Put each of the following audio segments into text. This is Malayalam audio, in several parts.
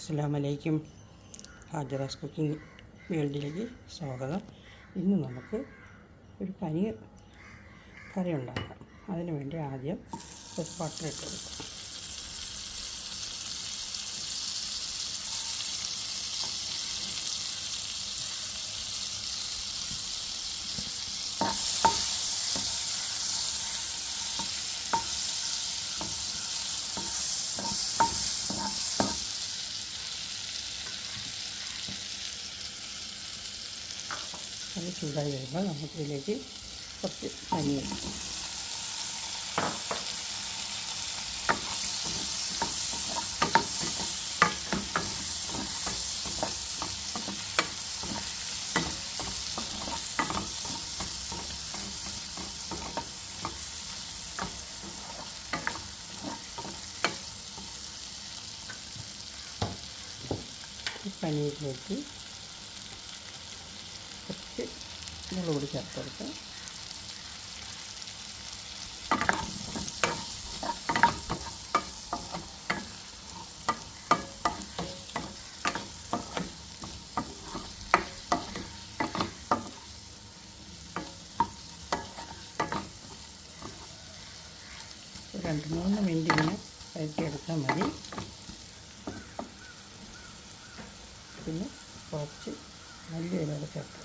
അസ്സാം ഹാജറാസ് കുക്കിംഗ് വേൾഡിലേക്ക് സ്വാഗതം. ഇന്ന് നമുക്ക് ഒരു പനീർ കറി ഉണ്ടാക്കാം. അതിനു വേണ്ടി ആദ്യം ഒരു ബട്ടർ ഇട്ട് കൊടുക്കാം. അത് ചൂടായി വരുമ്പോൾ നമുക്കിതിലേക്ക് കുറച്ച് പനീർ ഈ പനീരിലേക്ക് കുറച്ച് മുളക് പൊടി ചേർത്ത് കൊടുക്കാം രണ്ട് മൂന്ന് മിനിറ്റ് ഇങ്ങനെ വഴറ്റിയെടുത്താൽ മതി. പിന്നെ കുറച്ച് മല്ലിയിലൂടെ ചേർത്ത്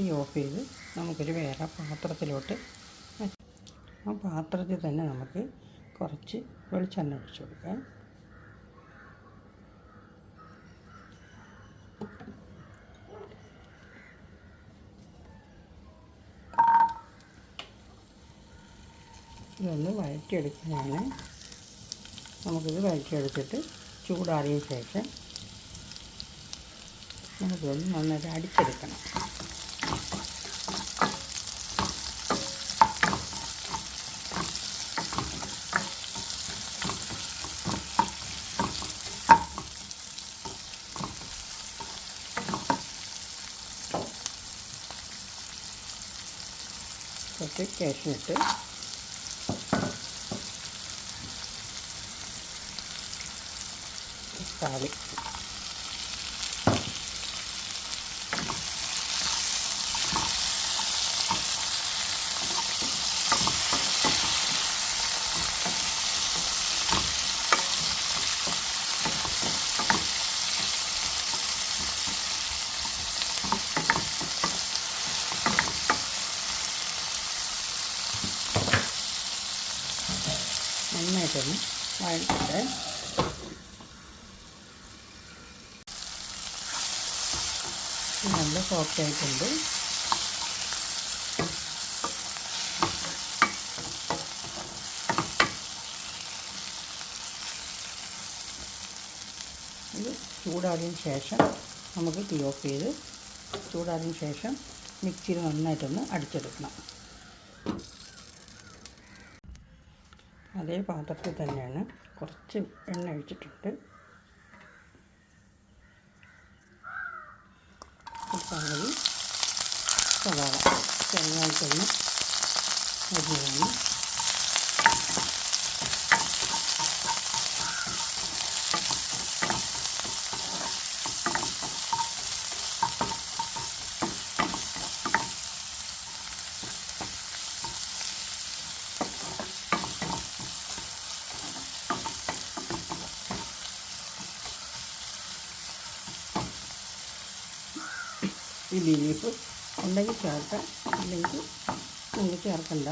തീ ഓഫ് ചെയ്ത് നമുക്കൊരു വേറെ പാത്രത്തിലോട്ട്. ആ പാത്രത്തിൽ തന്നെ നമുക്ക് കുറച്ച് വെളിച്ചെണ്ണ ഒഴിച്ച് കൊടുക്കാം ഇതൊന്ന് വഴറ്റിയെടുക്കുന്നതാണ് നമുക്കിത് വഴറ്റിയെടുത്തിട്ട് ചൂടാറിയ ശേഷം നമുക്കിതൊന്ന് നന്നായിട്ട് അടിച്ചെടുക്കണം കുറച്ച് കാഷ്നിട്ട് തക്കാളി നന്നായിട്ടൊന്ന് വഴറ്റിട്ട് നല്ല സോഫ്റ്റ് ആയിട്ടുണ്ട്. ഇത് ചൂടാറിയതിന് ശേഷം നമുക്ക് തീ ഓഫ് ചെയ്ത് ചൂടാറിയതിന് ശേഷം മിക്സിയിൽ നന്നായിട്ടൊന്ന് അടിച്ചെടുക്കണം. അതേ പാത്രത്തിൽ തന്നെയാണ് കുറച്ച് എണ്ണ ഒഴിച്ചിട്ടുണ്ട്. സവാള ചെറുതായിട്ടൊന്ന് അരിയാണ് ഈ ബീഫ് ഉണ്ടെങ്കിൽ ചേർക്കാം. ഇല്ലെങ്കിൽ നിങ്ങൾ ചേർക്കണ്ട.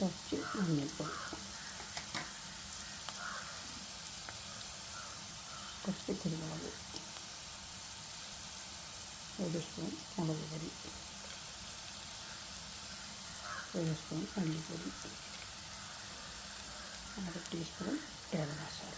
കുറച്ച് മഞ്ഞൾപ്പൊടി കുറച്ച് കുരുമുളക് ഒരു സ്പൂൺ മുളക് പൊടി ഒരു സ്പൂൺ മല്ലിപ്പൊടി അര ടീസ്പൂൺ ഗരം മസാല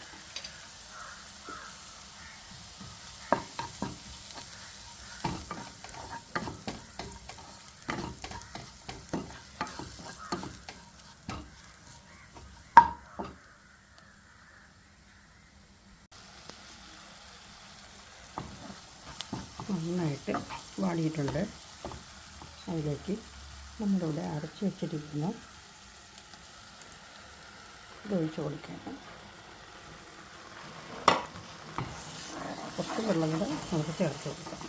നന്നായിട്ട് വാടിയിട്ടുണ്ട്. അതിലേക്ക് നമ്മളിവിടെ അരച്ച് വെച്ചിരിക്കുന്ന ഇതൊഴിച്ച് കൊടുക്കാം കുറച്ച് വെള്ളം കൂടെ നമുക്ക് ചേർത്ത് കൊടുക്കാം.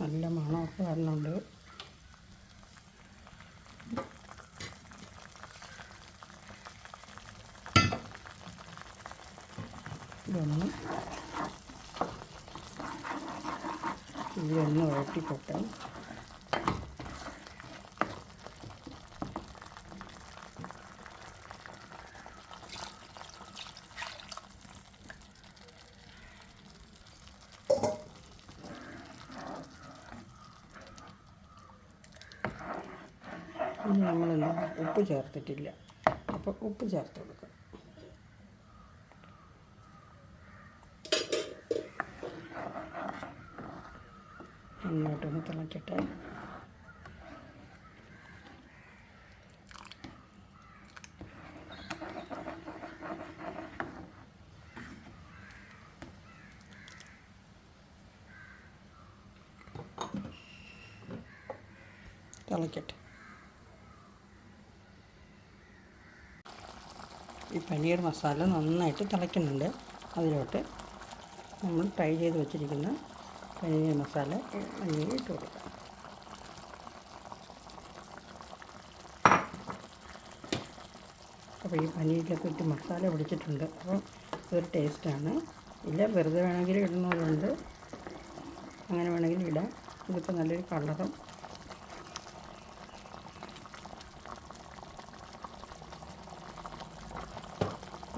നല്ല മണമൊക്കെ വരുന്നുണ്ട് ഇതൊന്ന് ഇതൊന്ന് വഴറ്റിക്കൊട്ടെ ഇനി നമ്മളെല്ലാം ഉപ്പ് ചേർത്തിട്ടില്ല. അപ്പോൾ ഉപ്പ് ചേർത്ത് കൊടുക്കാം. നന്നായിട്ടൊന്ന് തിളക്കട്ടെ. തിളക്കട്ടെ. ഈ പനീർ മസാല നന്നായിട്ട് തിളയ്ക്കുന്നുണ്ട് അതിലോട്ട് നമ്മൾ ഫ്രൈ ചെയ്ത് വെച്ചിരിക്കുന്ന പനീർ മസാല പനീർ ഇട്ട് കൊടുക്കാം. അപ്പോൾ ഈ പനീരിലൊക്കെ ഇട്ട് മസാല പിടിച്ചിട്ടുണ്ട്. അപ്പോൾ ഇതൊരു ടേസ്റ്റാണ് ഇല്ല വെറുതെ വേണമെങ്കിൽ ഇടുന്നവരുണ്ട്. അങ്ങനെ വേണമെങ്കിൽ ഇടാം. ഇതിപ്പോൾ നല്ലൊരു കളറും.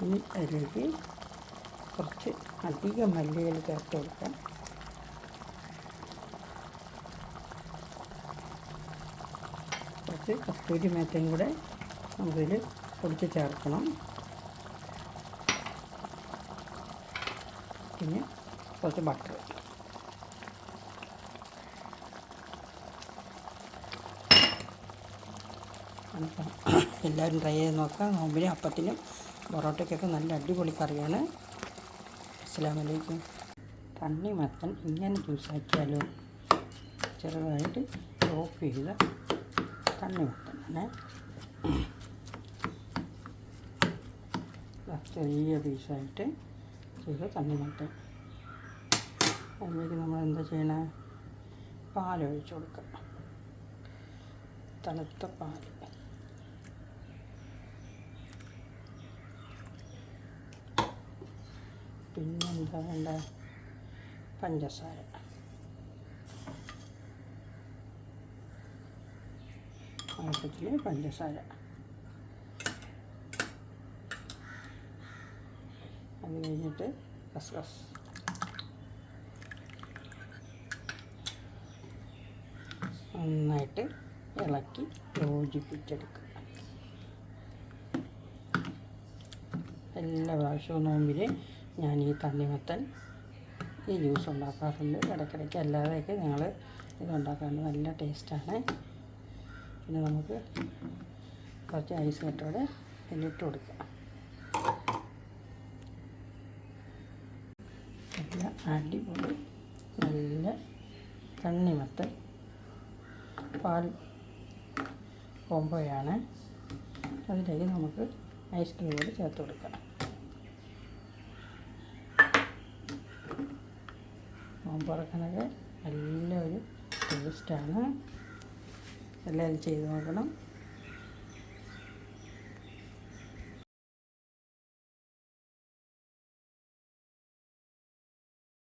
ഇനി അതിലേക്ക് കുറച്ച് അധികം മല്ലികൾ ചേർത്ത് കൊടുക്കാം. കുറച്ച് കസ്തൂരി മേത്തയും കൂടെ നമുക്കിതിൽ പൊടിച്ച് ചേർക്കണം. പിന്നെ കുറച്ച് ബട്ടർ എല്ലാവരും ട്രൈ ചെയ്ത് നോക്കാം നോമ്പിനും അപ്പത്തിനും പൊറോട്ടയ്ക്കൊക്കെ നല്ല അടിപൊളി കറിയാണ്. അസ്സാം വലൈക്കും തണ്ണിമത്തൻ ഇങ്ങനെ ജ്യൂസാക്കിയാലോ ചെറുതായിട്ട് ചോപ്പ് ചെയ്ത തണ്ണിമത്തനാണ് ചെറിയ പീസായിട്ട് ചെയ്ത തണ്ണിമത്തൻ അതിലേക്ക് നമ്മൾ എന്താ ചെയ്യണേ പാലൊഴിച്ച് കൊടുക്കുക തണുത്ത പാൽ പിന്നെന്താ വേണ്ട പഞ്ചസാര ആവശ്യത്തിന് പഞ്ചസാര. അത് കഴിഞ്ഞിട്ട് കസ്കസ്. നന്നായിട്ട് ഇളക്കി യോജിപ്പിച്ചെടുക്കുക. എല്ലാ പ്രാവശ്യവും നോമ്പിൽ ഞാൻ ഈ തണ്ണിമത്തൻ ഈ ജ്യൂസ് ഉണ്ടാക്കാറുണ്ട്. ഇടയ്ക്കിടയ്ക്ക് അല്ലാതെയൊക്കെ ഞങ്ങൾ ഇതുണ്ടാക്കാറുണ്ട് നല്ല ടേസ്റ്റാണ്. പിന്നെ നമുക്ക് കുറച്ച് ഐസ് കട്ടോടെ ഇതിലിട്ട് കൊടുക്കാം. നല്ല അടിപൊളി നല്ല തണ്ണിമത്തൻ പാൽ കോമ്പോയാണ് അതിലേക്ക് നമുക്ക് ഐസ്ക്രീം കൂടി ചേർത്ത് കൊടുക്കാം. നോമ്പ് നല്ല നല്ലൊരു ടേസ്റ്റാണ് എല്ലാവരും ചെയ്ത് നോക്കണം.